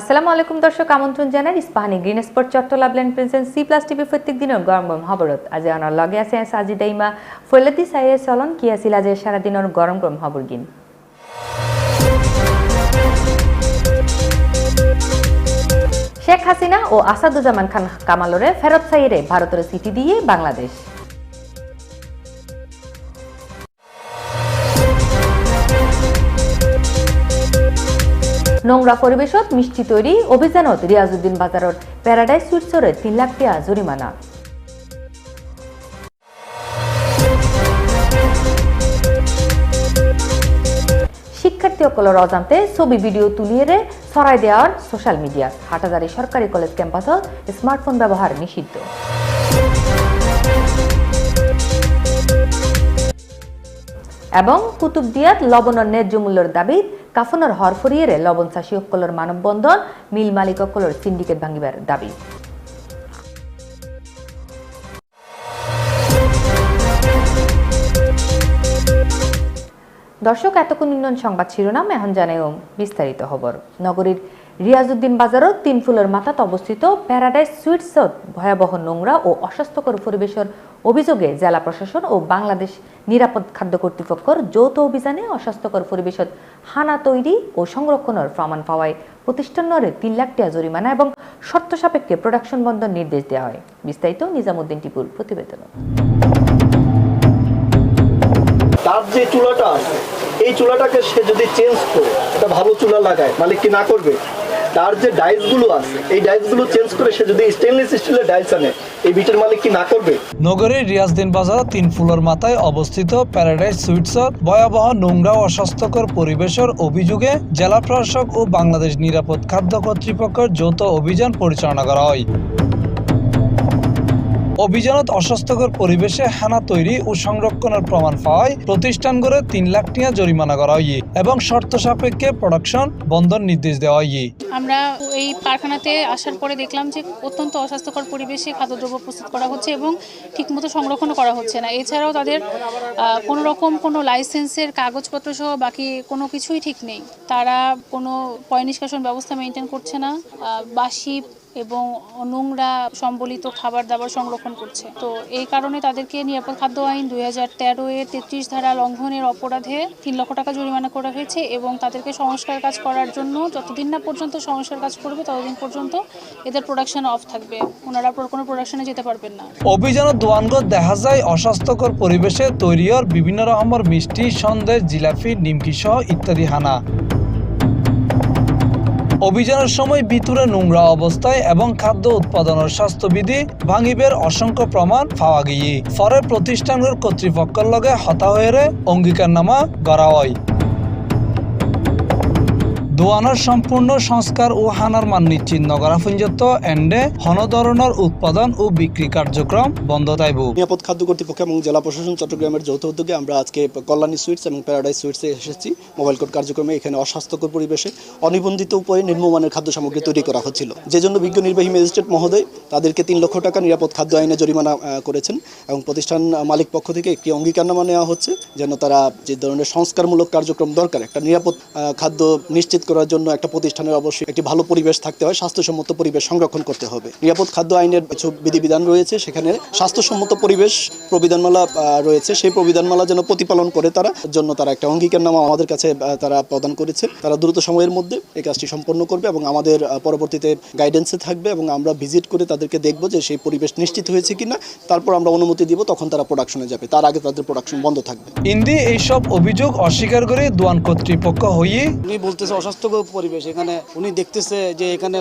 আসসালামু আলাইকুম দর্শক, আমন্ত্রণ জানাই ইস্পাহানি গ্রিন স্পট চট্টলাবলেন প্রেজেন্ট সি প্লাস টিভি প্রত্যেক দিনের গরম খবরত। আজি আনার লগে আছে আজি দাইমা, ফৈলতি সাইয়ে চলন, কি আছিল আজি সারাদিনের গরম গরম খবর গিন। শেখ হাসিনা ও আসাদুজ্জামান খান কামালরে ফেরত সাইরে ভারতের চিঠি দিয়ে বাংলাদেশ। নোংরা পরিবেশত মিষ্টি তৈরি অভিযানত রিয়াজউদ্দিন বাজারর প্যারাডাইজ সুইটসরে তিন লাখ টিয়া জরিমানা। শিক্ষার্থী সকলের অজান্তে ছবি ভিডিও তুলিয়ে ছড়াই দেওয়ার সোশ্যাল মিডিয়া হাটাজারি সরকারি কলেজ ক্যাম্পাসত স্মার্টফোন ব্যবহার নিষিদ্ধ। এবং কুতুবদিয়াত লবণের ন্যায্য মূল্যের দাবি কাফনের ফরিয়ে লবণ চাষী সকলের মানববন্ধন, মিল মালিক সকলের সিন্ডিকেট ভাঙিবার দাবি। দর্শক, এতক্ষণ উন্নয়ন সংবাদ শিরোনাম, এখন জানাই বিস্তারিত খবর। নগরীর রিয়াজউদ্দিন বাজারত তিন ফুলের মাথাত অবস্থিত প্যারাডাইজ সুইটসত ভয়াবহ নোংরা ও অস্বাস্থ্যকর পরিবেশের অভিযোগে জেলা প্রশাসন ও বাংলাদেশ নিরাপদ খাদ্য কর্তৃপক্ষের যৌথ অভিযানে অস্বাস্থ্যকর পরিবেশত হানা তৈরি ও সংরক্ষণের প্রমাণ পাওয়ায় প্রতিষ্ঠানের তিন লাখ টাকা জরিমানা এবং শর্ত সাপেক্ষে প্রোডাকশন বন্ধের নির্দেশ দেওয়া হয়। বিস্তারিত নিজামুদ্দিন টিপুর প্রতিবেদন। তার যে চুলাটা, এই চুলাটাকে সে যদি চেঞ্জ করে একটা ভালো চুলা লাগায়, মালিক কি না করবে? তার যে ডাইসগুলো আছে, এই ডাইসগুলো চেঞ্জ করে সে যদি স্টেনলেস স্টিলের ডাইস আনে, এই বিটের মালিক কি না করবে? নগরের রিয়াজদিন বাজার তিন ফুলের মাথায় অবস্থিত প্যারাডাইস সুইটস ভয়াবহ নোংরা অস্বাস্থ্যকর পরিবেশের অভিযোগে জেলা প্রশাসক ও বাংলাদেশ নিরাপদ খাদ্য কর্তৃপক্ষের যৌথ অভিযান পরিচালনা করা হয়। অভিযানত অস্বাস্থ্যকর পরিবেশে হানা তৈরি ও সংরক্ষণের প্রমাণ পাওয়ায় প্রতিষ্ঠান করে তিন লাখ টিয়া জরিমানা করা হয়। এবং শর্ত সাপেক্ষে প্রোডাকশন বন্ধর নির্দেশ দেওয়া হয়। আমরা এই কারখানাতে আসার পরে দেখলাম যে অত্যন্ত অস্বাস্থ্যকর পরিবেশে খাদ্যদ্রব্য প্রস্তুত করা হচ্ছে এবং ঠিকমতো সংরক্ষণ করা হচ্ছে না। এছাড়াও তাদের কোনো রকম কোনো লাইসেন্সের কাগজপত্র সহ বাকি কোনো কিছুই ঠিক নেই। তারা কোনো পয় নিষ্কাশন ব্যবস্থা মেনটেন করছে না। বাসি এবং নোংরা সম্বলিত খাবার দাবার সংরক্ষণ করছে। তো এই কারণে তাদেরকে নিরাপদ খাদ্য আইন দুই হাজার তেরো এর তেত্রিশ ধারা লঙ্ঘনের অপরাধে তিন লক্ষ টাকা জরিমানা করা হয়েছে এবং তাদেরকে সংস্কার কাজ করার জন্য যতদিন না পর্যন্ত সংস্কার কাজ করবে, ততদিন পর্যন্ত এদের প্রোডাকশন অফ থাকবে। ওনারা কোনো প্রোডাকশনে যেতে পারবেন না। অভিযানত দোয়ানগত দেখা যায় অস্বাস্থ্যকর পরিবেশে তৈরিয়র বিভিন্ন রকমের মিষ্টি, সন্দেশ, জিলাপি, নিমকি সহ ইত্যাদি হানা। অভিযানের সময় বিতুরে নোংরা অবস্থায় এবং খাদ্য উৎপাদনের স্বাস্থ্যবিধি ভাঙিবের অসংখ্য প্রমাণ পাওয়া গিয়ে পরে প্রতিষ্ঠানের কর্তৃপক্ষের লগে হতা হয়ে অঙ্গীকারনামা গড়া হয়। দোয়ানোর সম্পূর্ণ সংস্কার ও হানার মান নিশ্চিহ্ন করা পর্যন্ত এন্ডে হন ধরনের উৎপাদন ও বিক্রি কার্যক্রম বন্ধ থাকব নিরাপদ খাদ্য কর্তৃপক্ষ এবং জেলা প্রশাসন চট্টগ্রামের যৌথ উদ্যোগে আমরা আজকে কল্যাণী সুইটস এবং প্যারাডাইজ সুইটসে এসেছি। মোবাইল কোর্ট কার্যক্রমে এখানে অস্বাস্থ্যকর পরিবেশে অনিবন্ধিত উপায়ে নিম্নমানের খাদ্য সামগ্রী তৈরি করা হচ্ছিল। যে জন্য বিজ্ঞ নির্বাহী ম্যাজিস্ট্রেট মহোদয় তাদেরকে তিন লক্ষ টাকা নিরাপদ খাদ্য আইনে জরিমানা করেছেন এবং প্রতিষ্ঠান মালিক পক্ষ থেকে একটি অঙ্গীকারনামা নেওয়া হচ্ছে, যেন তারা যে ধরনের সংস্কারমূলক কার্যক্রম দরকার, একটা নিরাপদ খাদ্য নিশ্চিত করার জন্য একটা প্রতিষ্ঠানের অবশ্যই একটি ভালো পরিবেশ থাকতে হয় স্বাস্থ্যসম্মত পরিবেশ সংরক্ষণ করতে হবে। নিরাপদ খাদ্য আইনের কিছু বিধিবিধান রয়েছে সেখানে স্বাস্থ্যসম্মত পরিবেশ প্রবিধানমালা রয়েছে। সেই প্রবিধানমালা যেন প্রতিপালন করে তারা জন্য তারা একটা অঙ্গীকারনামা আমাদের কাছে তারা প্রদান করেছে। তারা দ্রুত সময়ের মধ্যে এই কাজটি সম্পন্ন করবে এবং আমাদের পরবর্তীতে গাইডেন্সে থাকবে এবং আমরা ভিজিট করে তাদেরকে দেখব যে সেই পরিবেশ নিশ্চিত হয়েছে কিনা। তারপর আমরা অনুমতি দিব তখন তারা প্রোডাকশনে যাবে। তার আগে তাদের প্রোডাকশন বন্ধ থাকবে। ইন্দি এইসব অভিযোগ অস্বীকার করে দোয়ান কর্তৃপক্ষ হয়ে উনি বলতেছে অস্বাস্থ্যকর পরিবেশ। এখানে উনি দেখতেছে যে এখানে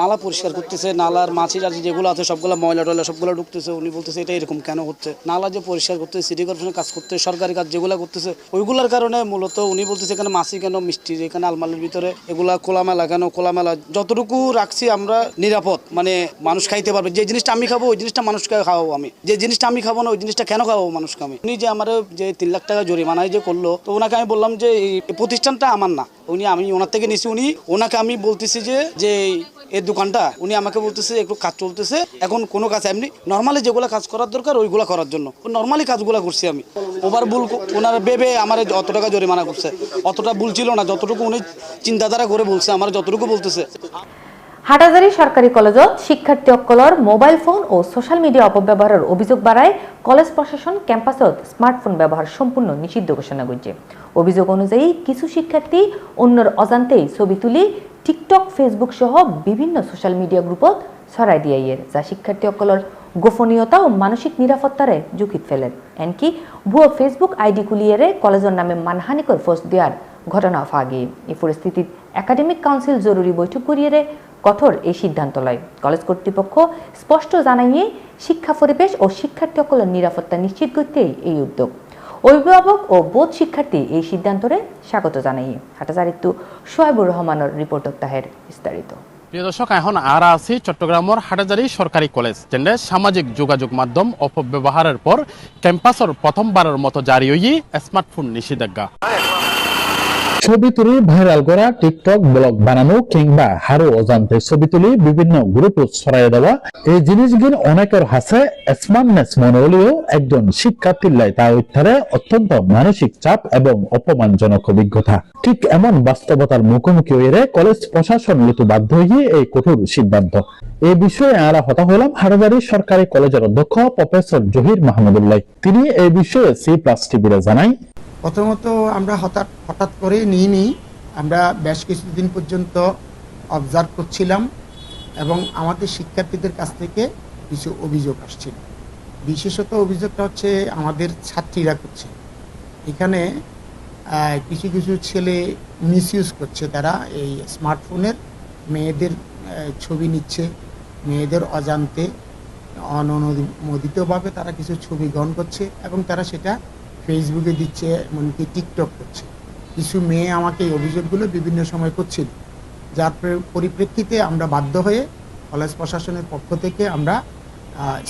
নালা পরিষ্কার করতেছে, নালার মাছি টাছি যেগুলো আছে, সবগুলো ময়লা টয়লা সবগুলো ঢুকতেছে। উনি বলতেছে, এটা এরকম কেন হচ্ছে? নালা যে পরিষ্কার করতেছে সিটি কর্পোরেশনের কাজ করতে সরকারি কাজ যেগুলো করতেছে, ওইগুলোর কারণে মূলত উনি বলতেছে, এখানে মাছি কেন মিষ্টি, এখানে আলমারির ভিতরে এগুলা খোলামেলা কেন, খোলামেলা? যতটুকু রাখছি আমরা নিরাপদ। মানে মানুষ খাইতে পারবে। যে জিনিসটা আমি খাব, ওই জিনিসটা মানুষকে খাওয়াবো আমি। যে জিনিসটা আমি খাব না, ওই জিনিসটা কেন খাওয়াবো মানুষকে আমি? উনি যে আমার যে তিন লাখ টাকা জরিমানায় যে করল, তো ওনাকে আমি বললাম যে, এই প্রতিষ্ঠানটা আমার না। উনি আমি ওনার থেকে নিছি উনি। ওনাকে আমি বলতেছি যে যে এই দোকানটা, উনি আমাকে বলতেছে একটু কাজ চলতেছে। এখন কোনো কাজ এমনি নর্মালি যেগুলো কাজ করার দরকার ওইগুলো করার জন্য। নর্মালি কাজগুলো করছি আমি। ওভার ভুল ওনার ভেবে আমার অত টাকা জরিমানা করছে। অতটা ভুল ছিল না, যতটুকু উনি চিন্তাধারা করে বলছে, আমার যতটুকু বলতেছে। হাটাজারি সরকারি কলেজত শিক্ষার্থী অকলর মোবাইল ফোন ও সোশ্যাল মিডিয়া অপব্যবহারের অভিযোগ বাড়ায় কলেজ প্রশাসন ক্যাম্পাসত স্মার্টফোন ব্যবহার সম্পূর্ণ নিষিদ্ধ ঘোষণা করছে। অভিযোগ অনুযায়ী কিছু শিক্ষার্থী অন্যর অজান্তেই ছবি তুলি টিকটক, ফেসবুক সহ বিভিন্ন সোশ্যাল মিডিয়া গ্রুপত ছড়াই দিয়াইয়ের যা শিক্ষার্থী অকলর গোপনীয়তা ও মানসিক নিরাপত্তারে ঝুঁকিত ফেলেন। এনকি ভুয়ো ফেসবুক আইডি কুলিয়েরে কলেজের নামে মানহানিকর পোস্ট দেওয়ার ঘটনা ফাগে এই পরিস্থিতিত একাডেমিক কাউন্সিল জরুরি বৈঠক করিয়ে কঠোর এই সিদ্ধান্ত লয় কলেজ কর্তৃপক্ষ স্পষ্ট জানাইয়ে শিক্ষা পরিবেশ ও শিক্ষার্থী সকলের নিরাপত্তা নিশ্চিত করতেই এই উদ্যোগ। অভিভাবক ও বোধ শিক্ষার্থী এই সিদ্ধান্তরে স্বাগত জানাইয়ে। হাটাজারিত্তু সোহেবুর রহমানের রিপোর্ট তাহের বিস্তারিত। প্রিয় দর্শক, এখন আরা আছি চট্টগ্রামের হাটাজারি সরকারি কলেজ, যেখানে সামাজিক যোগাযোগ মাধ্যম অপব্যবহারের পর ক্যাম্পাসের প্রথমবারের মতো জারি হয়ে স্মার্টফোন নিষেধাজ্ঞা। ছবি তুলি ভাইরাল করা টিকটক ব্লগ বানানো কিংবা হারো অজান্তে ছবি তুলি বিভিন্ন গ্রুপ ছড়াই দেওয়া, এই জিনিসগুলো অনেকের হাসে স্মার্টনেস মনে হলেও একজন শিক্ষার্থীর লাই তা উদ্ধারে অত্যন্ত মানসিক চাপ এবং অপমানজনক অভিজ্ঞতা। ঠিক এমন বাস্তবতার মুখোমুখি হয়ে কলেজ প্রশাসন লিতু বাধ্য হয়ে এই কঠোর সিদ্ধান্ত। এ বিষয়ে আমরা হতা হলাম হাটাজারি সরকারি কলেজের অধ্যক্ষ প্রফেসর জহির মাহমুদুল্লাহ। তিনি এই বিষয়ে সি প্লাস টিভিরে জানাই। প্রথমত আমরা হঠাৎ হঠাৎ করে নিই নি। আমরা বেশ কিছুদিন পর্যন্ত অবজার্ভ করছিলাম এবং আমাদের শিক্ষার্থীদের কাছ থেকে কিছু অভিযোগ আসছিল। বিশেষত অভিযোগটা হচ্ছে আমাদের ছাত্রীরা করছে। এখানে কিছু কিছু ছেলে মিসইউজ করছে তারা এই স্মার্টফোনের মেয়েদের ছবি নিচ্ছে, মেয়েদের অজান্তে অননুমোদিতভাবে তারা কিছু ছবি গ্রহণ করছে এবং তারা সেটা ফেসবুকে দিচ্ছে, এমনকি টিকটক করছে। কিছু মেয়ে আমাকে এই অভিযোগগুলো বিভিন্ন সময় করছিল। যার পরিপ্রেক্ষিতে আমরা বাধ্য হয়ে কলেজ প্রশাসনের পক্ষ থেকে আমরা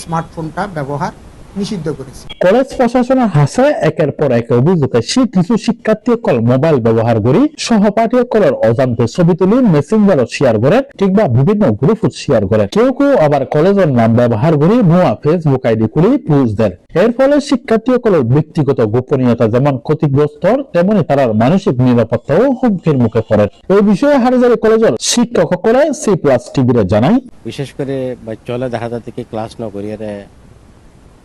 স্মার্টফোনটা ব্যবহার নিষিদ্ধ করেছি। কলেজ প্রশাসনের হাসে একের পর এক অভিযোগে সে কিছু শিক্ষার্থী অকল মোবাইল ব্যবহার করি সহপাঠী অকলের অজান্তে ছবি তুলি মেসেঞ্জার শেয়ার করে কিংবা বিভিন্ন গ্রুপ শেয়ার করে কেউ কেউ আবার কলেজের নাম ব্যবহার করে ভুয়া ফেসবুক আইডি খুলে পুজ দেন। এর ফলে শিক্ষার্থী অকলের ব্যক্তিগত গোপনীয়তা যেমন ক্ষতিগ্রস্ত তেমনি তার মানসিক নিরাপত্তাও হুমকির মুখে পড়ে এই বিষয়ে হারিজারি কলেজের শিক্ষক সকলে সি প্লাস টিভিরে জানাই বিশেষ করে বাচ্চালে দেখা যাচ্ছে ক্লাস ন করিয়ে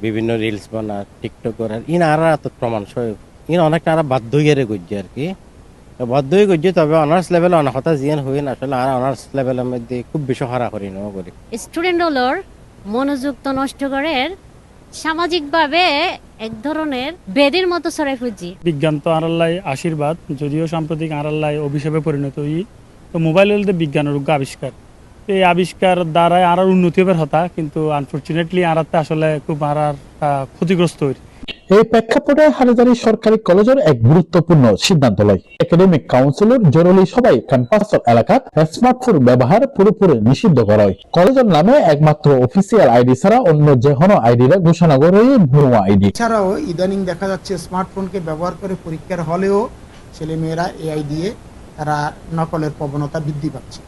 বিভিন্ন রিলস বানা টিকটক করার ইন আর এত প্রমাণ সব ইন অনেকটা আর বাধ্য হয়ে গজ্জে আর কি। বাধ্য হয়ে গজ্জে তবে অনার্স লেভেল অনাহতা জিয়ান হই না আসলে আর অনার্স লেভেলের মধ্যে খুব বেশি হারা করি ন করি। স্টুডেন্ট হলোর মনোযোগ তো নষ্ট করে সামাজিকভাবে এক ধরনের বেদের মতো ছড়াই ফুজি বিজ্ঞান তো আড়াল্লাই আশীর্বাদ যদিও সাম্প্রতিক আড়াল্লাই অভিশাপে পরিণত হই তো মোবাইল হলতে বিজ্ঞানের আবিষ্কার। এই আবিষ্কার দ্বারাই আর উন্নতি হবে হতা কিন্তু আনফর্চুনেটলি আরাতে আসলে খুব আর ক্ষতিগ্রস্ত হই। এই প্রেক্ষাপটে হাটাজারি সরকারি কলেজের এক গুরুত্বপূর্ণ সিদ্ধান্ত লয়। একাডেমিক কাউন্সিলের জরুরি সবাই ক্যাম্পাস এলাকাত স্মার্টফোন ব্যবহার পুরোপুরি নিষিদ্ধ করা হয় কলেজের নামে একমাত্র অফিসিয়াল আইডি ছাড়া অন্য যে কোনো আইডিরা ঘোষণা করে ভুয়া আইডি ছাড়াও ইদানিং দেখা যাচ্ছে স্মার্টফোনকে ব্যবহার করে পরীক্ষার হলেও ছেলেমেয়েরা এআই দিয়ে তারা নকলের প্রবণতা বৃদ্ধি পাচ্ছে।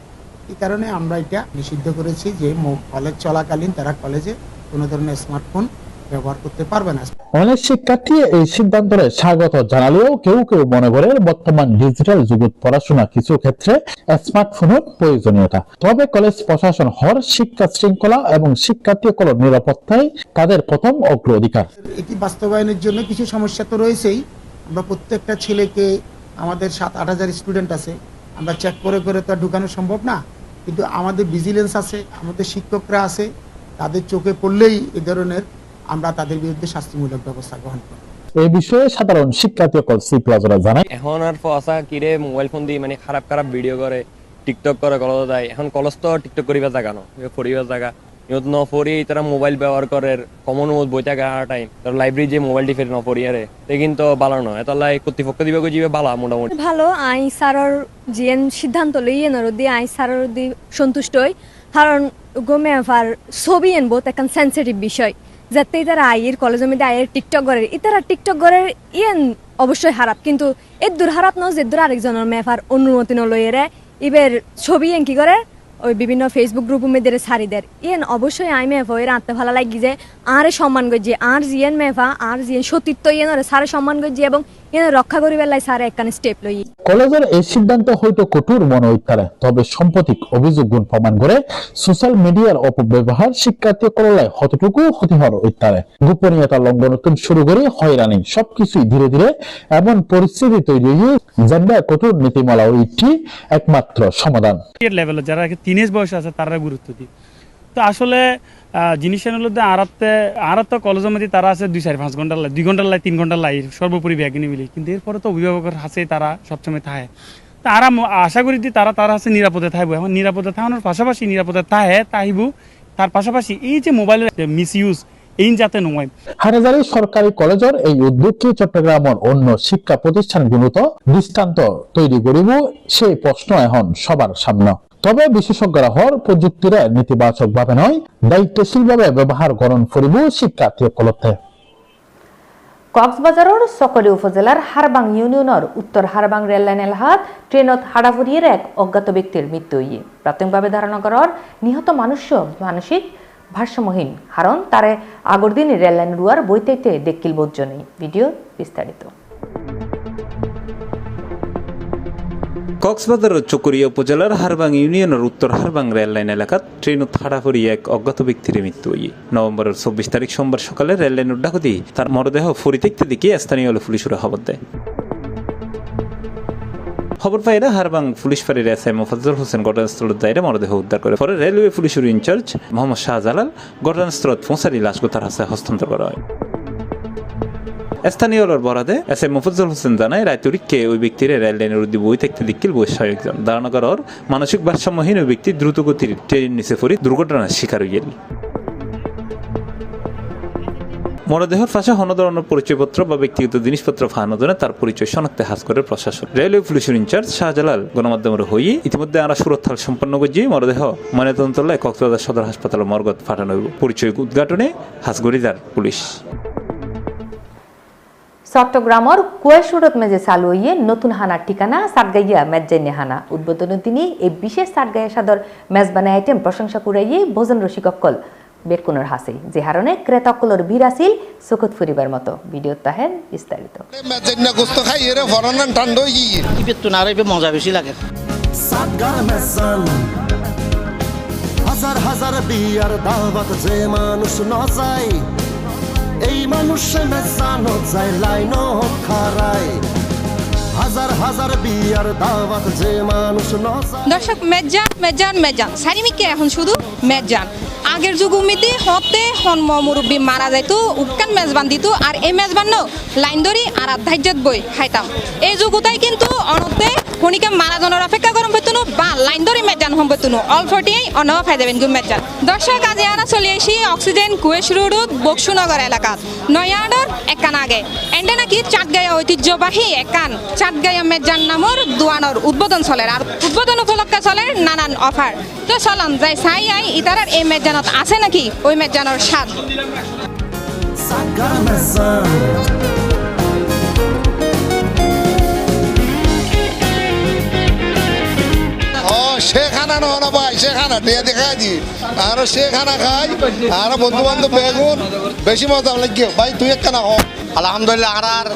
এই কারণে আমরা এটা নিষিদ্ধ করেছি যে কলেজ চলাকালীন তারা কলেজে কোনো ধরনের স্মার্টফোন ব্যবহার করতে পারবে না। অনেক শিক্ষার্থী এই সিদ্ধান্তরে স্বাগত জানালেও কেউ কেউ মনে করে বর্তমান ডিজিটাল যুগত পড়াশোনা কিছু ক্ষেত্রে স্মার্টফোনের প্রয়োজনীয়তা। তবে কলেজ প্রশাসন হর শিক্ষা শৃঙ্খলা এবং শিক্ষার্থী সকলের নিরাপত্তায় তাদের প্রথম অগ্রাধিকার। এটি বাস্তবায়নের জন্য কিছু সমস্যা তো রয়েছেই। আমরা প্রত্যেকটা ছেলেকে আমাদের সাত আট হাজার স্টুডেন্ট আছে। আমরা চেক করে করে তো ঢুকানো সম্ভব না। কিন্তু আমাদের ভিজিলেন্স আছে আমাদের শিক্ষকরা আছে তাদের চোখে পড়লেই এ ধরনের আমরা তাদের বিরুদ্ধে শাস্তিমূলক ব্যবস্থা গ্রহণ করি। এই বিষয়ে সাধারণ শিক্ষার্থী কল সি প্লাজরা জানায়। এখন আর ফসা কিরে মোবাইল ফোন দিয়ে মানে খারাপ খারাপ ভিডিও করে টিকটক করে কলেজ যায়। এখন কলস তো টিকটক করিবা জায়গা ন পড়িবার জায়গা ইহঁত নপঢ়ি তারা মোবাইল ব্যবহার করে কমন বই থাকে টাইম তার লাইব্রেরি যে মোবাইল টিফে নপঢ়ি আরে তে কিন্তু ভালো নয়। এটা লাই কর্তৃপক্ষ দিবে যাবে ভালো মোটামুটি। ভালো, আই সারর জিয়েন সিদ্ধান্ত লইয়ে নর দি, আই সারর দি সন্তুষ্ট হই। কারণ গমে আবার ছবি এন বহুত এখন সেন্সিটিভ বিষয়। যাতে তারা আইয়ের কলেজের মধ্যে আইয়ের টিকটক করে। ইতারা টিকটক করে ইয়েন অবশ্যই খারাপ, কিন্তু এর দূর খারাপ ন যে দূর আরেকজনের মেফার অনুমতি নলইয়ে রে ইবের ছবি এন কি করে? ওই বিভিন্ন ফেসবুক গ্রুপ মেয়েদের সারিদের ইয়েন অবশ্যই আই মেফা এর আত্মা ভালো লাগি যে, আরে সম্মান করছি। আর জিয়েন মেফা আর জিয়েন সতীর্থ ইয়েন ওরা সারে সম্মান করছি এবং রক্ষা করি বেলায় সারে একখানে স্টেপ লই। কলেজের এই সিদ্ধান্ত হয়তো কঠোর মনে হইতে তবে সাম্প্রতিক অভিযোগ গুণ প্রমাণ করে সোশ্যাল মিডিয়ার অপব্যবহার শিক্ষার্থী করলায় কতটুকু ক্ষতি হওয়ার হইতে গোপনীয়তা লঙ্ঘন শুরু করে হয়রানি সবকিছুই ধীরে ধীরে এমন পরিস্থিতি তৈরি হয়ে জেন্ডার কঠোর নীতিমালা ওইটি একমাত্র সমাধান। লেভেলে যারা টিনেজ বয়স আছে তারা গুরুত্ব দিই। তো আসলে জিনিসের হলো যে আরাতে আরাত কলেজের মধ্যে তারা আছে দুই চার পাঁচ ঘণ্টার লাই, দুই ঘণ্টার লাই, তিন ঘণ্টার লাই, সর্বোপরি ব্যাগিনী মিলি। কিন্তু এরপরে তো অভিভাবকের হাসে তারা সবসময় থাকে তা আরা ম- আশা করি যে তারা তারা আছে নিরাপদে থাকব এখন নিরাপদে থাকানোর পাশাপাশি নিরাপদে থাহে তাইব তার পাশাপাশি এই যে মোবাইলের মিস ইউজ এই যাতে নয়। হাটাজারি সরকারি কলেজের এই উদ্যোগকে চট্টগ্রামের অন্য শিক্ষা প্রতিষ্ঠানগুলোত দৃষ্টান্ত তৈরি করিব, সেই প্রশ্ন এখন সবার সামনে। তবে বিশেষজ্ঞরা হর প্রযুক্তির নেতিবাচক ভাবে নয় দায়িত্বশীল ভাবে ব্যবহার করণ করিব শিক্ষার্থীসকলতে কক্সবাজারের সকলে উপজেলার হারবাং ইউনিয়নের উত্তর হারবাং রেললাইন এলাহাত ট্রেনত হাডাভুরিয়ের এক অজ্ঞাত ব্যক্তির মৃত্যু হইয়ে প্রাথমিকভাবে ধারণা করার নিহত মানুষ মানসিক ভারসাম্যহীন, কারণ তারে আগর দিন রেললাইন রুয়ার বইতেইতে দেখিল বোধজনী ভিডিও বিস্তারিত। কক্সবাজারের চকরিয়া উপজেলার হারবাং ইউনিয়নের উত্তর হারবাং রেললাইন এলাকাত ট্রেনত হারাফড়ি এক অজ্ঞাত ব্যক্তির মৃত্যু হই নভেম্বরের চব্বিশ তারিখ সোমবার সকালে রেললাইন উড্ডাকতি তার মরদেহ ফরি দেখতে দেখে স্থানীয় পুলিশের খবর দেয়। খবর পাইরা হারবাং পুলিশ ফাঁড়ির এস এম মোফাজ্জল হোসেন ঘটনাস্থলের দায়রে মরদেহ উদ্ধার করে। পরে রেলওয়ে পুলিশের ইনচার্জ মোহাম্মদ শাহজালাল ঘটনাস্থলত পৌঁছারি লাশ তার হাতে হস্তান্তর করা হয়। স্থানীয়র বরাদে এস এম মুফজ্জল হোসেন জানায় রায়তুরিককে ওই ব্যক্তির রেল লাইনের উদ্দি বই থাকতে দিক্কিল বই একজন ধারণা করার মানসিক ভারসাম্যহীন ওই ব্যক্তি দ্রুত গতির ট্রেন নিচে পড়ি দুর্ঘটনার শিকার গেল মরদেহর পাশে হন ধরনের পরিচয়পত্র বা ব্যক্তিগত জিনিসপত্র ফাহানো জন্য তার পরিচয় শনাক্তে হাস করে প্রশাসন। রেলওয়ে পুলিশের ইনচার্জ শাহজালাল গণমাধ্যমের হয়ে ইতিমধ্যে আমরা সুরক্ষা সম্পন্ন করছি মরদেহ ময়নাতদন্তলায় কক্সবাজার সদর হাসপাতাল মর্গত পাঠানো। পরিচয় উদ্ঘাটনে হাসগড়িদার পুলিশ। চট্টগ্রামের কুয়াশুরত মেজে চালু হইয়ে নতুন হানার ঠিকানা সাতগাইয়া মেজাইনে হানা। উদ্বোধনের দিনই এই বিশেষ সাতগাইয়া সাদর মেজবানে আইটেম প্রশংসা করাইয়ে ভোজন রসিককল বেকুনের হাসে যে হারণে ক্রেতাকলর ভিড় আসিল চকুত ফুরিবার মতো। ভিডিও তাহেন বিস্তারিত গোস্ত খাই এরে ফরানান ঠান্ডা গিয়ে ইবে মজা বেশি লাগে। হাজার হাজার বিয়ার দাওয়াত যে মানুষ ন যায় এই মানুষ মেজানো যায় লাইন খারায় হাজার হাজার বিয়ার দাওয়াত যে মানুষ দর্শক, মেজান মেজান মেজান। সারিমিকে এখন শুধু মেজান। আগের যুগ উমিতি হতে হন্ম মুরব্বী মারা যাইতো উকান মেজবান দিত আর এই মেজবান ন লাইন ধরি আর আধ্যাত্মিক বই খাইতাম এই যুগতাই কিন্তু অনতে খনিকে মারা জনের অপেক্ষা গরম হইতো বা লাইন ধরি মেজান হম হইতো অল্পটিয়াই অন খাই দেবেন গু মেজান দর্শক আজি আনা চলে আসি অক্সিজেন কুয়েশ রোড বক্সুনগর এলাকাত। নয়াডর একান আগে এন্ডে নাকি চাটগাঁয়া ঐতিহ্যবাহী একান চাটগাঁয়া মেজান নামর দোয়ানোর উদ্বোধন চলে। আর উদ্বোধন উপলক্ষে চলে নানান অফার তো চলন, যাই চাই আই ইতারার এই মেজানত আছে নাকি? ওই মেজানোর স্বাদ। সেখানা নয় না ভাই সেখানা টিয়া দেখা দি আর সেখানা খাই আর বন্ধু বান্ধব বেগুন বেশি মজা লাগে ভাই তুই একখানা হ আলহামদুলিল্লাহ আর আর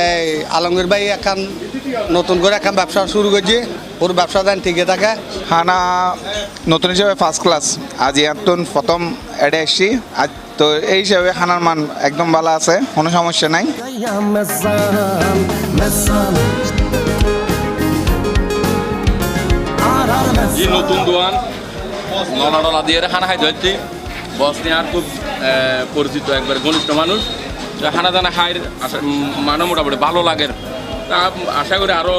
এই আলমগীর ভাই এখন নতুন করে এখন ব্যবসা শুরু করছে। ওর ব্যবসা দেন ঠিকই থাকে। খানা নতুন হিসাবে ফার্স্ট ক্লাস আজ ইয়াতুন প্রথম এডে এসছি। আজ তো এই হিসাবে খানার মান একদম ভালো আছে কোনো সমস্যা নাই। জি নতুন দোয়ান নলা টলা দিয়ে খানা খাইতে হচ্ছি বস নিয়ে খুব পরিচিত একবার ঘনিষ্ঠ মানুষ। তো খানা দানা খাই মানে মোটামুটি ভালো লাগে। তা আশা করি আরও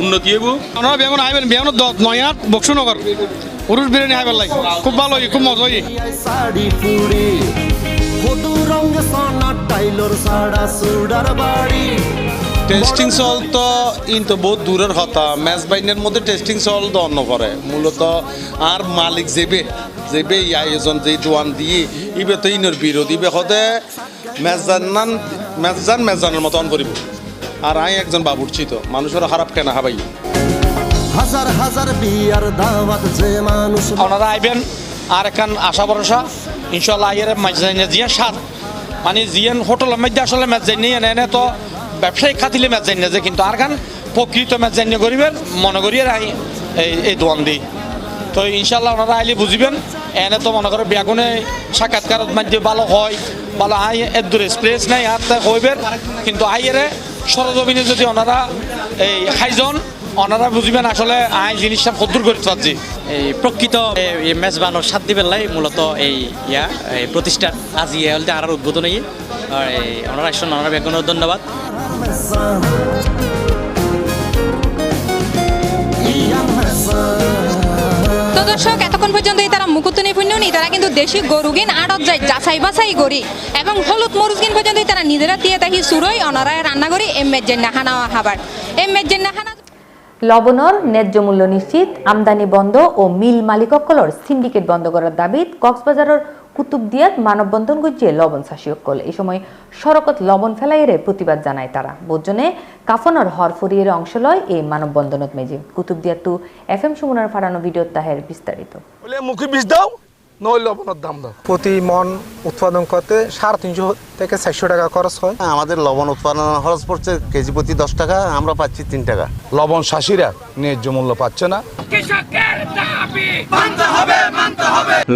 উন্নতি হইব। আমরা বেগুন আইবেন বেগুন নয়াত বক্সুনগর। পুরুষ বিরিয়ানি খাইবার লাগে। খুব ভালো হয় খুব মজা হয় শাড়ি রঙ সোনা টাইলর সাড়া সুডার বাড়ি। টেস্টিং সল তো কিন্তু বহুত দূরের কথা। ম্যাচ বাইনের মধ্যে টেস্টিং সল তো অন্য করে। মূলত আর মালিক যেবে যেবে এই আয়োজন যে দোয়ান দিয়ে ইবে তো ইনের বিরোধী। ইবে হতে মেজান মেজান মেজানের মতন করিব। আর আই একজন বাবুরছি তো। মানুষের খারাপ কেনা হাবাই। হাজার হাজার বিয়ার দাওয়াত যে মানুষ ওনারা আইবেন। আর এখান আশা ভরসা। ইনশাল্লাহ আইয়ের মাঝে জিয়া সার। মানে জিয়ান হোটেলের মধ্যে আসলে ম্যাচ যাই নিয়ে এনে তো ব্যবসায়িক খাতিলে ম্যাচ জানি না যে, কিন্তু আর গান প্রকৃত ম্যাচ জানি করিবেন মনে করিয়ে আই এই এই দোয়ান দিই তো ইনশাল্লাহ ওনারা আইলে বুঝিবেন, এনে তো মনে করো বেগুনে সাক্ষাৎকার মাধ্যমে ভালো হয়, ভালো আই, এর দূরে স্প্রেস নাই আর তা হইবেন কিন্তু আইয়েরে সরজমিনে যদি ওনারা এই হাইজন ওনারা বুঝবেন আসলে আই জিনিসটা কদ্দুর করতে পারছি এই প্রকৃত এই ম্যাচ বানোর সাত দিবেন লাই মূলত এই ইয়া এই প্রতিষ্ঠান আজ ইয়ে হলতে আর উদ্বোধন আর এই ওনারা আসছেন ওনারা বেগুন ধন্যবাদ। তো দর্শক এতক্ষণ পর্যন্ত তারা মুকুতনি পুণ্য নেই তারা কিন্তু দেশি গরুগিন আড়ত যায় যাচাই বাছাই করি। এবং হলুদ মরুজগিন পর্যন্ত তারা নিজেরা দিয়ে তাহি সুরই অনারায় রান্না করি এম মেজেন হানা খাবার এম মেজেন হানা লবণর ন্যায্য মূল্য নিশ্চিত, আমদানি বন্ধ ও মিল মালিককলর সিন্ডিকেট বন্ধ করার দাবিত কক্সবাজারের কুতুবদিয়াত মানববন্ধন গুজিয়ে লবণ শাসিয়কল এই সময় সড়কত লবণ ফেলাইয়ের প্রতিবাদ জানায় তারা। বোজনে কাফনর হরফুরিয়ের অংশ লয় এই মানববন্ধনত মেজি কুতুবদিয়াত টু এফ এম সুমনার ফাড়ানো ভিডিও তাহের বিস্তারিত। মুখে বিষ দাও। নইলে লবণের দাম দাও প্রতি মন উৎপাদন করতে সাড়ে তিনশো থেকে চারশো টাকা খরচ হয়। আমাদের লবণ উৎপাদন খরচ পড়ছে কেজি প্রতি দশ টাকা আমরা পাচ্ছি তিন টাকা। লবণ চাষিরা ন্যায্য মূল্য পাচ্ছে না।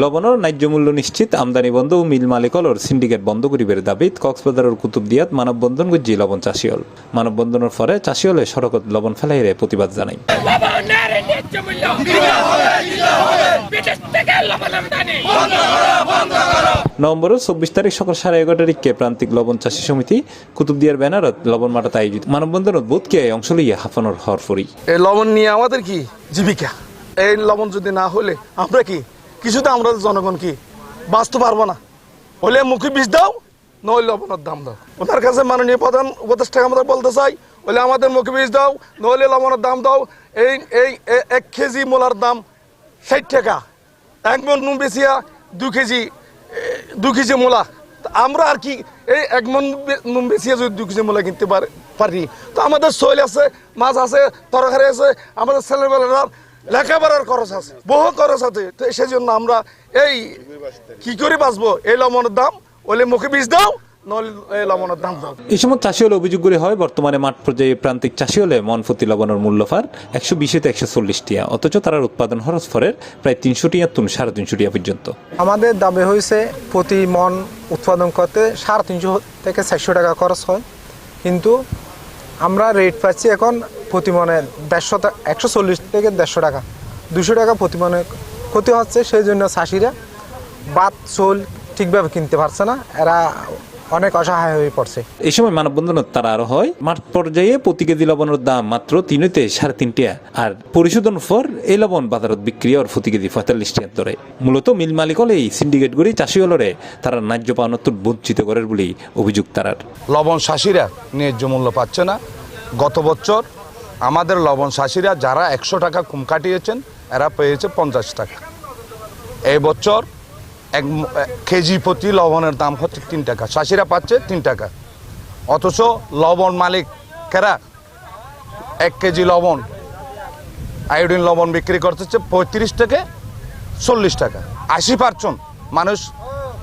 লবণের ন্যায্য মূল্য নিশ্চিত। আমদানি বন্ধ ও মিল মালিকলর সিন্ডিকেট বন্ধ করিবের দাবিত কক্সবাজারের কুতুবদিয়াত মানববন্ধন গুজি লবণ চাষিয়ল মানববন্ধনের ফলে চাষিয়লে সড়কত লবণ ফেলাইরে প্রতিবাদ জানাই। নভেম্বরের চব্বিশ তারিখ সকাল সাড়ে এগারোটার দিকে প্রান্তিক লবণ চাষী সমিতি কুতুবদিয়ার ব্যানারত লবণ মাটাতে আয়োজিত মানববন্ধনত বোধকে অংশ লইয়া হাফানোর হর ফরি এই লবণ নিয়ে আমাদের কি জীবিকা? এই লবণ যদি না হলে আমরা কি? কিছুতে আমরা জনগণ কি বাঁচতে পারব না? হলে মুখে বিষ দাও, নইলে লবণের দাম দাও। ওনার কাছে মাননীয় প্রধান উপদেষ্টা আমরা বলতে চাই, হলে আমাদের মুখে বিষ দাও, নইলে লবণের দাম দাও। এই এই এক কেজি মোলার দাম ষাট টাকা। এক মন নুন বেচিয়া দু কেজি দু কেজি মূলা। আমরা আর কি, এই এক মন নুন বেচিয়া যদি দু কেজি মূলা কিনতে পারে পারি। তো আমাদের শৈল আছে, মাছ আছে, তরকারি আছে, আমাদের ছেলেবেলারা লেখাপড়ার খরচ আছে, বহু খরচ আছে। তো সেই জন্য আমরা এই কি করে বাঁচবো? এই লবণের দাম, ওলে মুখে বীজ দাও এই দাম এই সময় চাষি হলে অভিযোগ করে হয় বর্তমানে মাঠ পর্যায়ে প্রান্তিক চাষি হলে মন প্রতি লবণের মূল্য ফার একশো বিশ থেকে একশো চল্লিশ টিয়া অথচ তার উৎপাদন খরচ ফরের প্রায় তিনশো টিয়া তুন সাড়ে তিনশো টিয়া পর্যন্ত। আমাদের দাবি হয়েছে প্রতি মন উৎপাদন করতে সাড়ে তিনশো থেকে চারশো টাকা খরচ হয়। কিন্তু আমরা রেট পাচ্ছি এখন প্রতি মনে দেড়শো একশো চল্লিশ থেকে দেড়শো টাকা দুশো টাকা প্রতি মনে ক্ষতি হচ্ছে। সেই জন্য চাষিরা বাদ চোল ঠিকভাবে কিনতে পারছে না। এরা অনেক অসহায় হয়ে পড়ছে। এই সময় মানববন্ধনত তারা আরও হয়। মাঠ পর্যায়ে প্রতি কেজি লবণের দাম মাত্র তিনতে সাড়ে তিন টিয়া। আর পরিশোধন ফর এই লবণ বাজারত বিক্রি আর প্রতি কেজি পঁয়তাল্লিশ টিয়ার দরে। মূলত মিল মালিক হলে এই সিন্ডিকেট গুলি চাষি হলরে তারা ন্যায্য পাওনাত্তর বঞ্চিত করার বলেই অভিযোগ তারার। লবণ চাষিরা ন্যায্য মূল্য পাচ্ছে না। গত বছর আমাদের লবণ চাষিরা যারা একশো টাকা কম কাটিয়েছেন এরা পেয়েছে পঞ্চাশ টাকা। এই বছর এক কেজি প্রতি লবণের দাম হচ্ছে তিন টাকা। চাষিরা পাচ্ছে তিন টাকা। অথচ লবণ মালিকেরা এক কেজি লবণ আয়োডিন লবণ বিক্রি করতেছে পঁয়ত্রিশ থেকে চল্লিশ টাকা। আশি পার্সেন্ট মানুষ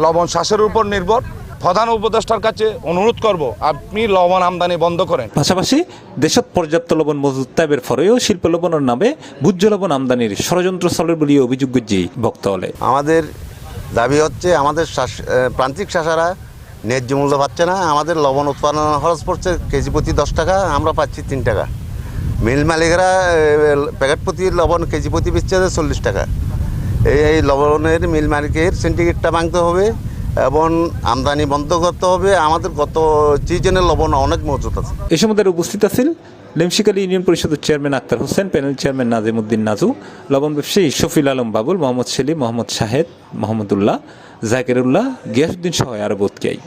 লবণ শ্বাসের উপর নির্ভর। প্রধান উপদেষ্টার কাছে অনুরোধ করব আপনি লবণ আমদানি বন্ধ করেন। পাশাপাশি দেশত পর্যাপ্ত লবণ মজুদ তাইবের ফলেও শিল্প লবণের নামে ভূজ্য লবণ আমদানির ষড়যন্ত্র চলের বলে অভিযোগ গুজি বক্তা হলে আমাদের দাবি হচ্ছে আমাদের প্রান্তিক শাসারা ন্যায্য মূল্য পাচ্ছে না, আমাদের লবণ উৎপাদন খরচ পড়ছে কেজি প্রতি দশ টাকা, আমরা পাচ্ছি তিন টাকা। মিল মালিকরা প্যাকেট প্রতি লবণ কেজি প্রতি বেচছে চল্লিশ টাকা। এই এই লবণের মিল মালিকের সিন্ডিকেটটা ভাঙতে হবে। এবং আমদানি বন্ধ করতে হবে। আমাদের গত সিজনের লবণ অনেক মজুত আছে। এ সময় উপস্থিত আছেন লেমশিকালী ইউনিয়ন পরিষদের chairman Akter Hossain panel chairman Nazimuddin Naju লবণ ব্যবসায়ী শফিল আলম বাবুল মোহাম্মদ সেলিম মোহাম্মদ শাহেদ মোহাম্মদুল্লাহ জাকিরুল্লাহ গিয়াসুদ্দিন সহ আরও বোধকেই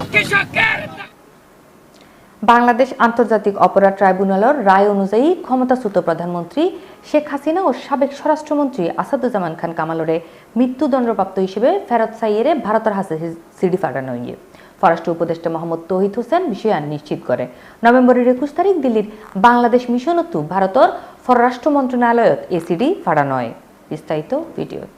বাংলাদেশ আন্তর্জাতিক অপরাধ ট্রাইব্যুনালের রায় অনুযায়ী ক্ষমতাচ্যুত প্রধানমন্ত্রী শেখ হাসিনা ও সাবেক স্বরাষ্ট্রমন্ত্রী আসাদুজ্জামান খান কামালোরে মৃত্যুদণ্ডপ্রাপ্ত হিসেবে ফেরত সাইয়েরে ভারতের হাসে সিডি ফাটানো ইয়ে। স্বরাষ্ট্র উপদেষ্টা মোহাম্মদ তৌহিদ হোসেন বিষয়ান নিশ্চিত করে। নভেম্বরের একুশ তারিখ দিল্লির বাংলাদেশ মিশনতো ভারতের পররাষ্ট্র মন্ত্রণালয়ত এসিডি হয়। বিস্তারিত ভিডিওত।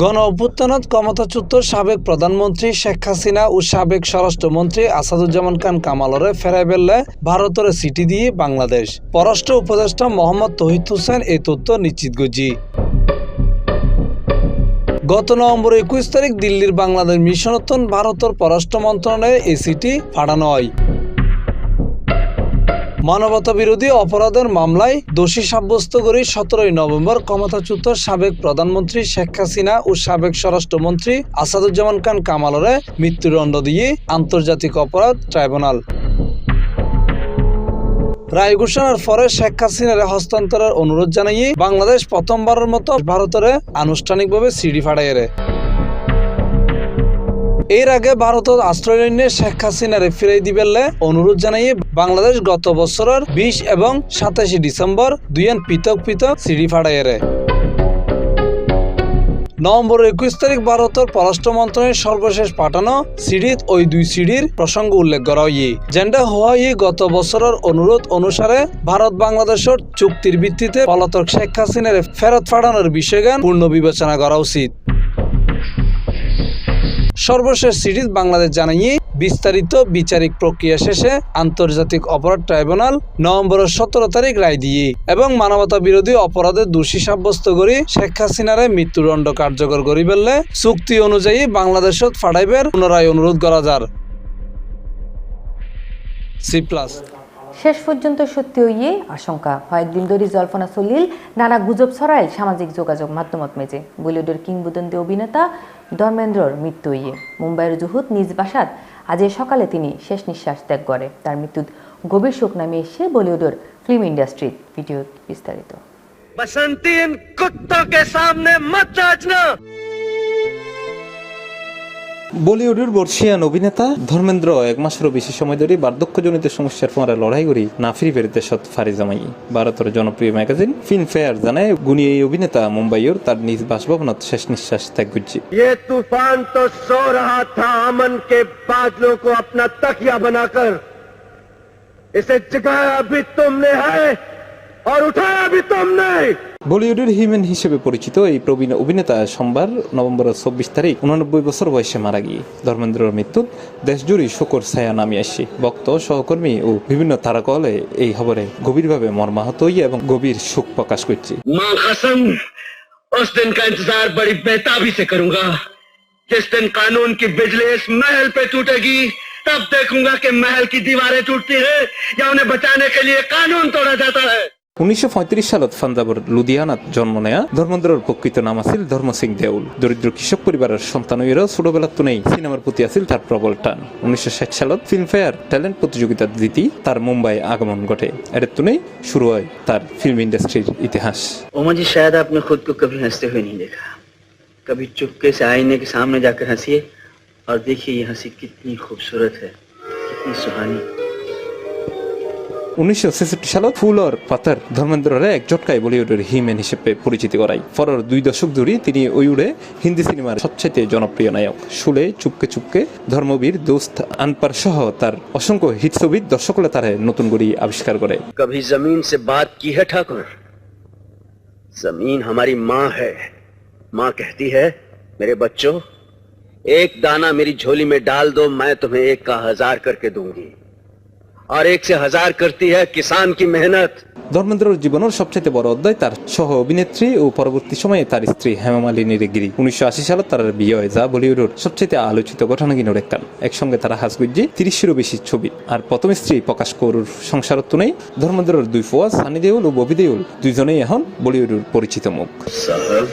গণ অভ্যুত্থানত ক্ষমতাচ্যুত সাবেক প্রধানমন্ত্রী শেখ হাসিনা ও সাবেক স্বরাষ্ট্রমন্ত্রী আসাদুজ্জামান খান কামালরে ফেরাই বেললে ভারতের সিটি দিয়ে বাংলাদেশ। পররাষ্ট্র উপদেষ্টা মোহাম্মদ তহিদ হোসেন এই তথ্য নিশ্চিত গজি গত নভেম্বর একুশ তারিখ দিল্লির বাংলাদেশ মিশনতন ভারতের পররাষ্ট্র মন্ত্রণালয়ে এই চিঠি পাঠানো হয়। মানবতা বিরোধী অপরাধের মামলায় দোষী সাব্যস্ত করে সতেরোই নভেম্বর ক্ষমতাচ্যুত সাবেক প্রধানমন্ত্রী শেখ হাসিনা ও সাবেক স্বরাষ্ট্রমন্ত্রী আসাদুজ্জামান খান কামালরে মৃত্যুদণ্ড দিয়ে আন্তর্জাতিক অপরাধ ট্রাইব্যুনাল। রায় ঘোষণার পরে শেখ হাসিনার হস্তান্তরের অনুরোধ জানিয়ে বাংলাদেশ প্রথমবারের মতো ভারতের আনুষ্ঠানিকভাবে সিডি ফাড়াইয়ে এর আগে ভারতত আশ্রয় শেখ হাসিনারে ফিরাই দিবেলে অনুরোধ জানিয়ে বাংলাদেশ গত বছরের বিশ এবং সাতাশে ডিসেম্বর দুইয়ান পৃথক পৃথক সিডি ফাড়াইয়ে নভেম্বর একুশ তারিখ ভারতের পররাষ্ট্র মন্ত্রণালয়ের সর্বশেষ পাঠানো সিডিত ওই দুই সিডির প্রসঙ্গ উল্লেখ করা হয় যেটা হওয়াই গত বছরের অনুরোধ অনুসারে ভারত বাংলাদেশের চুক্তির ভিত্তিতে পলাতক শেখ হাসিনার ফেরত পাঠানোর বিষয়গান পূর্ণ বিবেচনা করা উচিত। সর্বশেষ সিরিজ বাংলাদেশ জানাইয়ে বিস্তারিত বিচারিক প্রক্রিয়া শেষে আন্তর্জাতিক অপরাধ ট্রাইব্যুনাল নভেম্বরের সতেরো তারিখ রায় দিয়ে এবং মানবতা বিরোধী অপরাধে দোষী সাব্যস্ত করে শেখ হাসিনারে মৃত্যুদণ্ড কার্যকর করি বললে চুক্তি অনুযায়ী বাংলাদেশত ফাটাইবের পুনরায় অনুরোধ করা যার। সি প্লাস শেষ পর্যন্ত সত্যি হইয়ে আশঙ্কা। কয়েকদিন ধরে জল্পনা সলিল, নানা গুজব ছড়ায় সামাজিক যোগাযোগ মাধ্যমত মেজে বলিউডের কিংবদন্তি অভিনেতা ধর্মেন্দ্রর মৃত্যু হইয়ে। মুম্বাইয়ের জুহুদ নিজ বাসাত আজ সকালে তিনি শেষ নিঃশ্বাস ত্যাগ করে। তার মৃত্যু গভীর শোক নামে এসে বলিউডের ফিল্ম ইন্ডাস্ট্রির ভিডিও বিস্তারিত। সামনে মত বলিউডের বর্ষিয়ান অভিনেতা ধর্মেন্দ্র এক মাসেরও বেশি সময় ধরে বার্ধক্যজনিত সমস্যার পরে লড়াই করি না ফিরি ফেরিতে সৎ ফারি জামাই ভারতের জনপ্রিয় ম্যাগাজিন ফিল্ম ফেয়ার জানায় গুণী এই অভিনেতা মুম্বাইয়ের তার নিজ বাসভবনত শেষ নিঃশ্বাস ত্যাগ করছে ये तूफान तो सो रहा था अमन के बादलों को अपना तकिया बनाकर इसे जगाया भी तुमने है और उठाया भी तुमने বলিউডের হিমেন হিসেবে পরিচিত এই প্রবীণ অভিনেতা সোমবার নভেম্বর চব্বিশ তারিখ উনানব্বই বছর বয়সে মারা গিয়ে ধর্মেন্দ্রর মৃত্যুত দেশজুড়ি শোকর ছায়া নামি আসছে ভক্ত সহকর্মী ও বিভিন্ন তারকলে এই খবরে গভীরভাবে মর্মাহত হইয়া এবং গভীর শোক প্রকাশ করছে मां कसम उस दिन का इंतजार बड़ी बेताबी से करूंगा जिस दिन कानून की बिजली इस महल पे टूटेगी तब देखूंगा कि महल की दीवारें टूटती है या उन्हें बचाने के लिए कानून तोड़ा जाता है উনিশশো সালত পাঞ্জাবের লুধিয়ানাত জন্ম নেয়া ধর্মেন্দ্রর প্রকৃত নাম আছিল ধর্ম সিং দেউল দরিদ্র কৃষক পরিবারের সন্তান হইয়াও ছোটবেলার তো নেই সিনেমার প্রতি আছিল তার প্রবল টান উনিশশো সালত ফিল্মফেয়ার ট্যালেন্ট প্রতিযোগিতার দিতি তার মুম্বাই আগমন ঘটে এর তুনেই শুরু হয় তার ফিল্ম ইন্ডাস্ট্রির ইতিহাস उमा जी शायद आपने खुद को कभी हंसते हुए नहीं देखा कभी चुपके से आईने के सामने जाकर हंसिए और देखिए ये हंसी कितनी खूबसूरत है कितनी सुहानी উনিশশো ছেষট্টি সালত ফুল ওর পাতার ধর্মেন্দ্ররে এক জটকায় বলিউডের হিমেন হিসেবে পরিচিতি করাই পরের দুই দশক ধরে তিনি ওই উড়ে হিন্দি সিনেমার সবচাইতে জনপ্রিয় নায়ক শুলে চুপকে চুপকে ধর্মবীর দোস্ত আনপার সহ তার অসংখ্য হিট ছবি দর্শকলে তারে নতুন করে আবিষ্কার করে कभी जमीन से बात की है ठाकुर जमीन हमारी माँ है माँ कहती है मेरे बच्चों एक दाना मेरी झोली में डाल दो मैं तुम्हें एक का हजार करके दूंगी और एक से हजार करती है किसान की मेहनत ধর্মেন্দ্রর জীবনের সবচেয়ে বড় অধ্যায় তার সহ অভিনেত্রী ও পরবর্তী সময়ে তার স্ত্রী হেমা মালিনীর গিরি উনিশশো আশি সালে তার বিয়ে হয় যা বলিউডের সবচেয়ে আলোচিত ঘটনা কিনোর একখান একসঙ্গে তারা হাসগুজ্জি তিরিশেরও বেশি ছবি আর প্রথম স্ত্রী প্রকাশ কৌরুর সংসারত্ব নেই ধর্মেন্দ্রর দুই ফোয়া সানি দেউল ও ববি দেউল দুইজনেই এখন বলিউডের পরিচিত মুখ साहब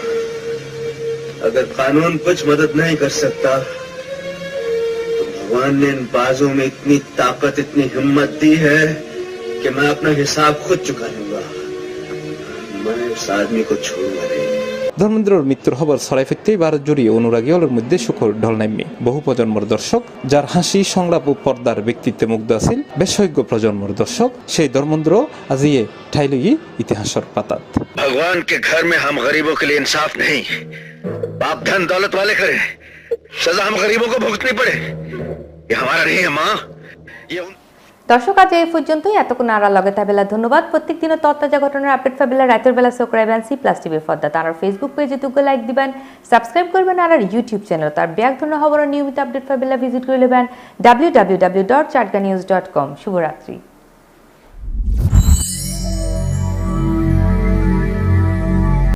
अगर कानून कुछ मदद नहीं कर सकता तो भगवान ने इन बाजों में इतनी ताकत इतनी हिम्मत दी है कि मैं अपना हिसाब खुद चुका लूंगा मैं उस आदमी को छोड़ूंगा नहीं ধর্মেন্দ্রর মৃত্যুর খবর ছড়াই ফিরতেই ভারত জুড়ে অনুরাগী হলের মধ্যে সুখর ঢল নামবে বহু প্রজন্মর দর্শক যার হাসি সংলাপ ও পর্দার ব্যক্তিত্বে মুগ্ধ আছিল বেশৈজ্ঞ প্রজন্মর দর্শক সেই ধর্মেন্দ্র আজিয়ে ঠাইলই ইতিহাসের পাতাত भगवान के घर में हम गरीबों के लिए इंसाफ नहीं बाप धन दौलत वाले करे सजा हम गरीबों को भुगतनी पड़े ये हमारा नहीं है माँ ये उन... দর্শক আজ এই পর্যন্তই এতক্ষণ আড়া লগে তাবেলা ধন্যবাদ প্রত্যেক দিনের তত্তাজা ঘটনার আপডেট ফাবেলা রাতের বেলা সক্রাইবেন সি প্লাস টিভির ফদ্দা তার ফেসবুক পেজে তুগে লাইক দিবেন সাবস্ক্রাইব করবেন আর ইউটিউব চ্যানেল তার ব্যাগ ধরনের খবর নিয়মিত আপডেট ফাবেলা ভিজিট করে নেবেন W W W dot Chatga news dot com শুভরাত্রি